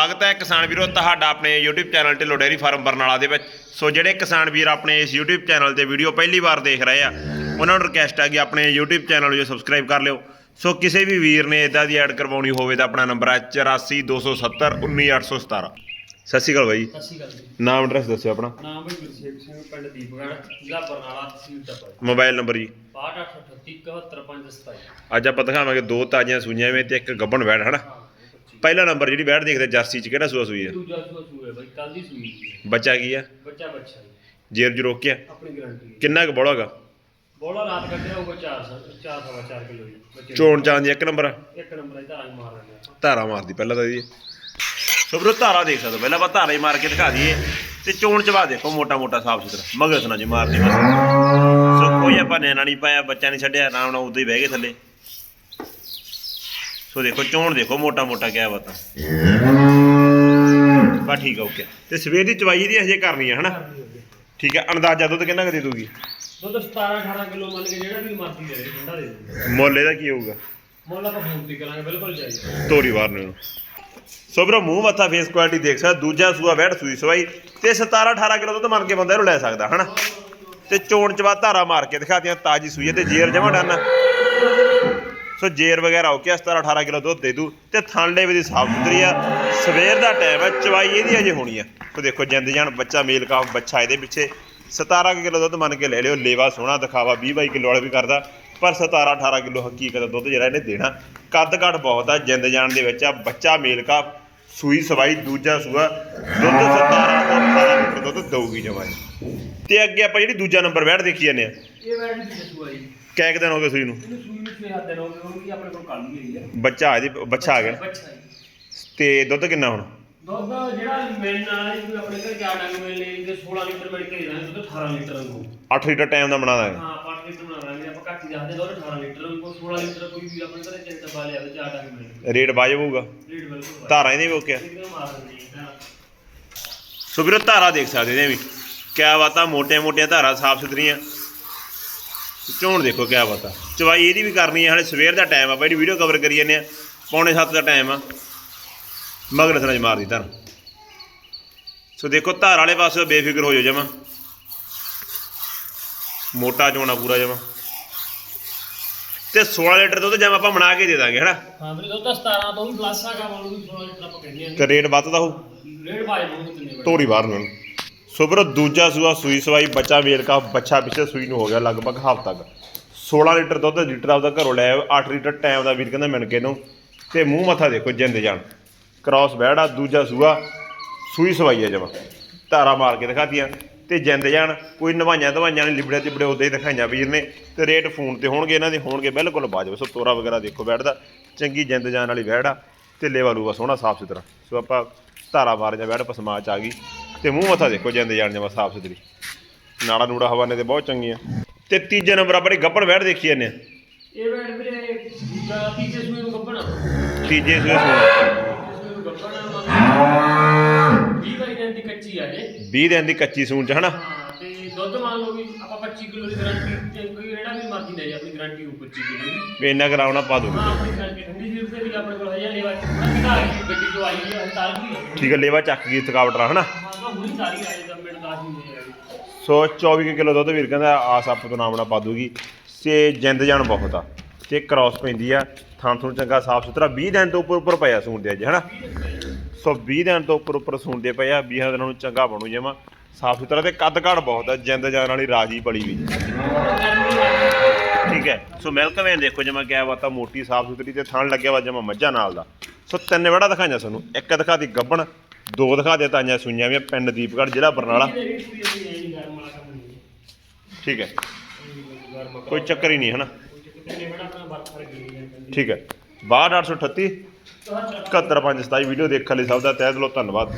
ਸਵਾਗਤ ਹੈ ਕਿਸਾਨ ਵੀਰੋ ਤੁਹਾਡਾ ਆਪਣੇ YouTube channel Dhillon dairy farm Barnala ਦੇ ਵਿੱਚ। ਸੋ ਜਿਹੜੇ ਕਿਸਾਨ ਵੀਰ ਆਪਣੇ ਇਸ YouTube ਚੈਨਲ ਤੇ ਵੀਡੀਓ ਪਹਿਲੀ ਵਾਰ ਦੇਖ ਰਹੇ ਆ ਉਹਨਾਂ ਨੂੰ ਰਿਕਵੈਸਟ ਹੈ ਕਿ ਆਪਣੇ YouTube ਚੈਨਲ ਨੂੰ ਸਬਸਕ੍ਰਾਈਬ ਕਰ ਲਿਓ। ਸੋ ਕਿਸੇ ਵੀ ਵੀਰ ਨੇ ਇਦਾਂ ਦੀ ਐਡ ਕਰਵਾਉਣੀ ਹੋਵੇ ਤਾਂ ਆਪਣਾ ਨੰਬਰ ਹੈ 8427 19817 ਸਤਿ ਸ਼੍ਰੀ ਅਕਾਲ ਬਾਈ। ਸਤਿ ਸ਼੍ਰੀ ਅਕਾਲ ਜੀ। ਨਾਮ ਐਡਰੈਸ ਦੱਸਿਓ ਆਪਣਾ। ਨਾਮ ਬਈ ਗੁਰਸੇਵਕ ਸਿੰਘ ਪਿੰਡ ਦੀਪਗੜ੍ਹ ਜ਼ਿਲ੍ਹਾ ਬਰਨਾਲਾ ਤਹਿਸੀਲ ਟੱਪਰ ਮੋਬਾਈਲ ਨੰਬਰ ਜੀ। 6238371527 ਅੱਜ ਆਪਾਂ ਦਿਖਾਵਾਂਗੇ ਦੋ ਤਾਜ਼ੀਆਂ ਸੂਈਆਂ ਵਿੱਚ ਤੇ ਇੱਕ ਗੱਬਣ ਬੈੜ ਹਨਾ? ਪਹਿਲਾ ਨੰਬਰ ਜਿਹੜੀ ਬੈੜ ਦੇਖਦੇ ਜਰਸੀ ਚ ਕਿਹੜਾ ਸੂਆ ਸੂਈ ਹੈ ਦੂਜਾ ਸੂਆ ਸੂਆ ਬਈ ਕੱਲ ਦੀ ਸੂਈ ਸੀ। ਬੱਚਾ ਕੀ ਆ? ਬੱਚਾ ਬੱਚਾ ਜੀ ਜੇਰ ਜੂ ਰੋਕਿਆ ਆਪਣੀ ਗਾਰੰਟੀ ਕਿੰਨਾ ਕੁ ਬੋਲਾਗਾ ਬੋਲਾ ਰਾਤ ਕੱਢਿਆ ਹੋਊਗਾ 4 4 ਸਵਾ 4 ਕਿਲੋ ਜੀ। ਬੱਚੇ ਨੂੰ। ਚੋਣ ਚਾਂ ਦੀ ਇੱਕ ਨੰਬਰ ਆ? ਇੱਕ ਨੰਬਰ ਇਹਦਾ ਆਈ ਮਾਰ ਰਹੇ ਆਪਾਂ ਧਾਰਾ ਮਾਰਦੀ ਪਹਿਲਾਂ ਤਾਂ ਇਹਦੀ। ਸੋ ਵੀਰੋ ਧਾਰਾ ਦੇਖ ਸਕਦੇ ਹੋ। ਪਹਿਲਾਂ ਆਪਾਂ ਧਾਰਾ ਹੀ ਮਾਰ ਕੇ ਦਿਖਾ ਦਈਏ ਤੇ ਚੋਣ ਚਵਾ ਦੇਖੋ ਮੋਟਾ ਮੋਟਾ ਸਾਫ਼ ਸੁਥਰਾ। ਮਗਰ ਨਾ ਜੀ ਮਾਰਦੀ ਬਸ ਸੋ ਕੋਈ ਆਪਾਂ ਨੈਣਾ ਨਹੀਂ ਪਾਇਆ ਬੱਚਾ ਨਹੀਂ ਛੱਡਿਆ ਆਰਾਮ ਨਾਲ ਉਦੋਂ ਹੀ ਬਹਿ ਗਏ ਥੱਲੇ। ਸੋ ਦੇਖੋ ਚੋਣ ਦੇਖੋ ਮੋਟਾ ਮੋਟਾ ਕਿਆ ਬਤਾ। ਬਾ ਠੀਕ ਆ ਓਕੇ। ਤੇ ਸਵੇਰ ਦੀ ਚਵਾਈ ਦੀ ਹਜੇ ਕਰਨੀ ਹੈ ਹਨਾ? ਠੀਕ ਹੈ ਅੰਦਾਜ਼ਾ ਦੁੱਧ ਕਿੰਨਾ ਕੁ ਦੇ ਦੂਗੀ? ਦੁੱਧ 17 18 ਕਿਲੋ ਮੰਨ ਕੇ ਜਿਹੜਾ ਵੀ ਮਰਜ਼ੀ ਦੇ ਦੇ ਠੰਡਾ ਦੇ ਦੇ ਮੁੱਲ ਇਹਦਾ ਕੀ ਹੋਊਗਾ? ਮੁੱਲ ਆਪਾਂ ਫੋਨ ਤੇ ਕਰਾਂਗੇ ਬਿਲਕੁਲ ਜਾਈ। ਤੋਰੀ ਵਾਰ ਨੂੰ। ਸੋ ਵੀਰੋ ਮੂੰਹ ਮੱਥਾ ਫੇਸ ਕੁਆਲਿਟੀ ਦੇਖ ਸਕਦਾ ਦੂਜਾ ਸੂਆ ਬੈਠ ਸੂਈ ਸਵਾਈ। ਤੇ 17 18 ਕਿਲੋ ਦੁੱਧ ਮੰਨ ਕੇ ਬੰਦਾ ਇਹਨੂੰ ਲੈ ਸਕਦਾ ਹਨਾ? ਤੇ ਚੋਣ ਚਵਾ ਧਾਰਾ ਮਾਰ ਕੇ ਦਿਖਾਤੀਆਂ ਤਾਜੀ ਸੂਈ ਤੇ ਜੇਰ ਜਮਾ ਡਨ। ਸੋ ਜੇਰ ਵਗੈਰਾ ਹੋ ਕੇ 17 18 ਕਿਲੋ ਦੁੱਧ ਦੇ ਦੂ ਤੇ ਥਾਂਲੇ ਵੀ ਦੀ ਸਾਫ਼ ਸੁਥਰੀ ਆ। ਸਵੇਰ ਦਾ ਟਾਈਮ ਹੈ ਚਵਾਈ ਇਹਦੀ ਅਜੇ ਹੋਣੀ ਆ। ਸੋ ਦੇਖੋ ਜਿੰਦ ਜਾਨ ਬੱਚਾ ਮੇਲ ਕਾ ਬੱਚਾ ਇਹਦੇ ਪਿੱਛੇ। 17 ਕੁ ਕਿਲੋ ਦੁੱਧ ਮੰਨ ਕੇ ਲੈ ਲਿਓ, ਲੇਵਾ ਸੋਹਣਾ, ਦਿਖਾਵਾ 20 22 ਕਿਲੋ ਵਾਲਾ ਵੀ ਕਰਦਾ। ਪਰ 17 18 ਕਿਲੋ ਹਕੀਕਤ ਦਾ ਦੁੱਧ ਜਿਹੜਾ ਇਹਨੇ ਦੇਣਾ। ਕੱਦ ਕੱਟ ਬਹੁਤ ਆ, ਜਿੰਦ ਜਾਨ ਦੇ ਵਿੱਚ ਆ, ਬੱਚਾ ਮੇਲ ਕਾ ਸੂਈ ਸਵਾਈ, ਦੂਜਾ ਸੂਆ, ਦੁੱਧ 17 ਤੋਂ 18 ਲੀਟਰ ਦੁੱਧ ਦਊਗੀ ਜਮਾਈ। ਤੇ ਅੱਗੇ ਆਪਾਂ ਜਿਹੜੀ ਦੂਜਾ ਨੰਬਰ ਬੈਠ ਦੇਖੀ ਜਾਂਦੇ ਆ। ਇਹ ਵੈਡ ਦੀ ਸੂਆ ਜੀ। ਕੈ ਕੁ ਦਿਨ ਹੋ ਗਏ ਸੂਈ ਨੂੰ? ਇਹਨੂੰ ਸੂਈ ਨੂੰ 6 ਹੱਥ ਦਿਨ ਹੋ ਗਏ ਉਹਨੂੰ ਕੀ ਆਪਣੇ ਕੋਲ ਕੱਲ ਹੀ ਗਈ ਹੈ ਬੱਚਾ ਆ ਇਹਦੀ ਬੱਚਾ ਆ ਗਿਆ। ਬੱਚਾ ਜੀ। ਤੇ ਦੁੱਧ ਕਿੰਨਾ ਹੁਣ? ਦੁੱਧ ਜਿਹੜਾ ਮਿਲਣ ਵਾਲਾ ਜੀ ਕੋਈ ਆਪਣੇ ਘਰ ਚਾਰ ਡੰਗ ਮਿਲ ਲਈ ਤੇ 16 ਲੀਟਰ ਮਿਲ ਕੇ ਦੇਣਾ ਦੁੱਧ 18 ਲੀਟਰ ਵਾਂਗੂ 8 ਲੀਟਰ ਟਾਈਮ ਦਾ ਬਣਾ ਦਾਂਗੇ। ਹਾਂ 5 ਲੀਟਰ ਬਣਾ ਲਾਂਗੇ ਆਪਾਂ ਘੱਟ ਹੀ ਦੱਸਦੇ ਦੁੱਧ 18 ਲੀਟਰ ਵਾਂਗੂ 16 ਲੀਟਰ ਕੋਈ ਵੀ ਆਪਣੇ ਘਰੇ ਚਿੰਤਾ ਪਾ ਲਿਆ ਤੇ ਚਾਰ ਡੰਗ ਮਿਲ ਗਏ ਰੇਟ ਵਾਜਬ ਹੋਊਗਾ? ਰੇਟ ਬਿਲਕੁਲ ਧਾਰਾਂ ਇਹਦੇ ਵੀ ਓਕੇ ਆ। ਇਹਦੇ ਮਾਰ ਦਿੰਦੇ ਆ ਸੋ ਵੀਰੋ ਧਾਰਾ ਦੇਖ ਸਕਦੇ ਇਹਦੇ ਵੀ। ਕਿਆ ਬਾਤਾਂ ਮੋਟੀਆਂ ਮੋਟੀਆਂ ਧਾਰਾਂ ਸਾਫ਼ ਸੁਥਰੀਆਂ ਝੋਣ ਦੇਖੋ ਕਿਆ ਬਾਤਾਂ ਚਵਾਈ ਇਹਦੀ ਵੀ ਕਰਨੀ ਹੈ ਹਲੇ ਸਵੇਰ ਦਾ ਟਾਈਮ ਆ ਜਿਹੜੀ ਵੀਡੀਓ ਕਵਰ ਕਰੀ ਜਾਂਦੇ ਆ ਪੌਣੇ 7 ਦਾ ਟਾਈਮ ਆ। ਮਗਰ ਸਨਜ ਮਾਰਦੀ ਧਾਰ ਸੋ ਦੇਖੋ ਧਾਰ ਵਾਲੇ ਪਾਸੇ ਬੇਫਿਕਰ ਹੋ ਜਾਓ ਜਮਾ। ਮੋਟਾ ਚੋਣਾ ਪੂਰਾ ਜਮਾ। ਤੇ 16 ਲੀਟਰ ਦੁੱਧ ਜਮਾ ਆਪਾਂ ਬਣਾ ਕੇ ਦੇ ਦਾਂਗੇ ਹਨਾ? ਹਾਂ ਵੀਰੇ ਦੁੱਧ ਤਾਂ 17 ਤੋਂ ਵੀ ਪਲੱਸ ਆਗਾ ਵੀ 16 ਲੀਟਰ ਆਪਾਂ ਕਹਿੰਦੇ ਤੇ ਰੇਟ ਵੱਧਦਾ ਆ ਰੇਟ ਕਿੰਨੇ ਬੜੇ ਤੋਰੀ ਬਾਹਰ ਨੂੰ ਸੋ ਵੀਰੋ ਦੂਜਾ ਸੂਆ ਸੂਈ ਸਵਾਈ, ਬੱਚਾ ਵੇਲ ਕਾ ਬੱਚਾ ਪਿੱਛੇ ਸੂਈ ਨੂੰ ਹੋ ਗਿਆ ਲਗਭਗ ਹਫ਼ਤਾ ਤੱਕ 16 ਲੀਟਰ ਦੁੱਧ ਲੀਟਰ ਆਪਦਾ ਘਰੋਂ ਲੈ ਆਇਓ 8 ਲੀਟਰ ਟਾਈਮ ਦਾ ਵੀਰ ਕਹਿੰਦਾ ਮਿਣ ਕੇ ਨੂੰ। ਤੇ ਮੂੰਹ ਮੱਥਾ ਦੇਖੋ, ਜਿੰਦ ਜਾਣ। ਕ੍ਰਾਸ ਬੈੜਾ ਦੂਜਾ ਸੂਆ ਸੂਈ ਸਵਾਈ ਹੈ ਜਮਾ। ਧਾਰਾ ਮਾਰ ਕੇ ਦਿਖਾਤੀਆਂ। ਤੇ ਜਿੰਦ ਜਾਣ, ਕੋਈ ਨਵਾਈਆਂ ਦਵਾਈਆਂ ਨੇ ਲਿਬੜੇ ਤਿਬੜੇ ਉਦਾਂ ਹੀ ਦਿਖਾਈਆਂ ਵੀਰ ਨੇ। ਤੇ ਰੇਟ ਫੋਨ ਤੇ ਹੋਣਗੇ, ਇਹਨਾਂ ਦੇ ਹੋਣਗੇ ਬਿਲਕੁਲ ਬਾਜਬ ਸੋ ਤੋਰਾ ਵਗੈਰਾ ਦੇਖੋ ਬੈਠਦਾ। ਚੰਗੀ ਜਿੰਦ ਜਾਣ ਵਾਲੀ ਬੈੜ ਆ। ਤੇ ਲੇਵਾ ਲੂਵਾ ਸੋਹਣਾ ਸਾਫ਼ ਸੁਥਰਾ ਸੋ ਆਪਾਂ ਧਾਰਾ ਮਾਰ ਜਾ ਬੈੜ ਪਸਮਾ ਚ ਆ ਗਈ। ਤੇ ਮੂੰਹ ਮੱਥਾ ਦੇਖੋ ਜਿੰਦ ਜਾਨ ਜਮਾ ਸਾਫ਼ ਸੁਥਰੀ। ਨਾੜਾ ਨੂੜਾ ਹਵਾਨੇ ਤੇ ਬਹੁਤ ਚੰਗੀਆਂ। ਤੇ ਤੀਜੇ ਨੰਬਰ ਆਪਣੀ ਗੱਪਣ ਬੈੜ ਦੇਖੀ ਜਾਂਦੇ ਆ ਇਹ ਵੀਰੇ ਤੀਜੇ ਸੂਏ ਨੂੰ ਗੱਬਣਾ ਤੀਜੇ ਸੂਏ ਸੂਏ ਸੂਏ ਨੂੰ ਗੱਬਣਾ 20 ਬਾਈ ਦਿਨ ਦੀ ਕੱਚੀ ਆ ਇਹ। 20 ਦਿਨ ਦੀ ਕੱਚੀ ਸੂਣ ਚ ਹਨਾ? ਤੇ ਦੁੱਧ ਮੰਨ ਲਓ ਵੀ ਆਪਾਂ 25 ਕਿਲੋ ਦੀ ਗਾਰੰਟੀ ਤੇ ਕੋਈ ਰੇੜਾ ਵੀ ਮਰਜ਼ੀ ਲੈ ਜਾ ਆਪਣੀ ਗਾਰੰਟੀ ਹੋ 25 ਕਿਲੋ ਦੀ। ਵੀ ਇੰਨਾ ਕਰਾਉਣਾ ਪਾ ਦੋ ਹਾਂ ਆਪਣੀ ਗਾਰੰਟੀ ਠੰਡੀ ਸੀ ਤੇ ਵੀ ਆਪਣੇ ਕੋਲ ਹਜ਼ਾਰ ਲੇਵਾ ਕਿਹੜਾ ਗੱਡੀ ਤੋਂ ਆਈ ਹੈ ਹਸਪਤਾਲ ਦੀ ਠੀਕ ਹੈ ਲੇਵਾ ਚੱਕ ਗਈ ਥਕਾਵਟ ਰਾ ਹਨਾ? ਸਾਰੀ ਆਈ ਦਾ ਮਿੰਟ ਦਾ ਹੀ ਹੈ ਸੋ 24 ਕਿਲੋ ਦੁੱਧ ਵੀਰ ਕਹਿੰਦਾ ਆਸ ਆਪ ਤੋਂ ਨਾਮਣਾ ਪਾ ਦੂਗੀ। ਤੇ ਜਿੰਦ ਜਾਨ ਬਹੁਤ ਆ। ਤੇ ਕ੍ਰਾਸ ਪੈਂਦੀ ਆ। ਥਾਂ ਥੂਣ ਚੰਗਾ ਸਾਫ਼ ਸੁਥਰਾ। 20 ਦਿਨ ਤੋਂ ਉੱਪਰ ਉੱਪਰ ਪਿਆ ਸੂਣ ਦੇ ਅੱਜ ਹਨਾ? ਸੋ 20 ਦਿਨ ਤੋਂ ਉੱਪਰ ਉੱਪਰ ਸੂਣ ਦੇ ਪਏ ਆ 20 ਦਿਨਾਂ ਨੂੰ ਚੰਗਾ ਬਣੂ ਜਮਾ। ਸਾਫ਼ ਸੁਥਰਾ ਤੇ ਕੱਦ ਕਾਠ ਬਹੁਤ ਆ। ਜਿੰਦ ਜਾਨ ਵਾਲੀ ਰਾਜੀ ਬੜੀ ਵੀ। ਠੀਕ ਹੈ। ਸੋ ਮਿਲਕ ਵੇਨ ਦੇਖੋ ਜਮਾ ਕਿਆ ਬਾਤ ਆ। ਮੋਟੀ ਸਾਫ਼ ਸੁਥਰੀ ਤੇ ਥਣ ਲੱਗਿਆ ਵਾ ਜਮਾ ਮੱਝਾਂ ਨਾਲ ਦਾ। ਸੋ ਤਿੰਨ ਵੜਾ ਦਿਖਾਈਆਂ ਸਾਨੂੰ। ਇੱਕ ਦਿਖਾਤੀ ਗੱਬਣ। ਦੋ ਦਿਖਾ ਦੇ ਤਾਈਆਂ ਸੁਈਆਂ ਵੀ ਪਿੰਡ ਦੀਪਗੜ੍ਹ ਜ਼ਿਲ੍ਹਾ ਬਰਨਾਲਾ। ਠੀਕ ਹੈ। ਕੋਈ ਚੱਕਰ ਹੀ ਨਹੀਂ ਹਨਾ? ਠੀਕ ਹੈ। 62838 71527 ਵੀਡੀਓ ਦੇਖਣ ਲਈ ਸਭ ਦਾ ਤਹਿ ਦਿਲੋਂ ਧੰਨਵਾਦ।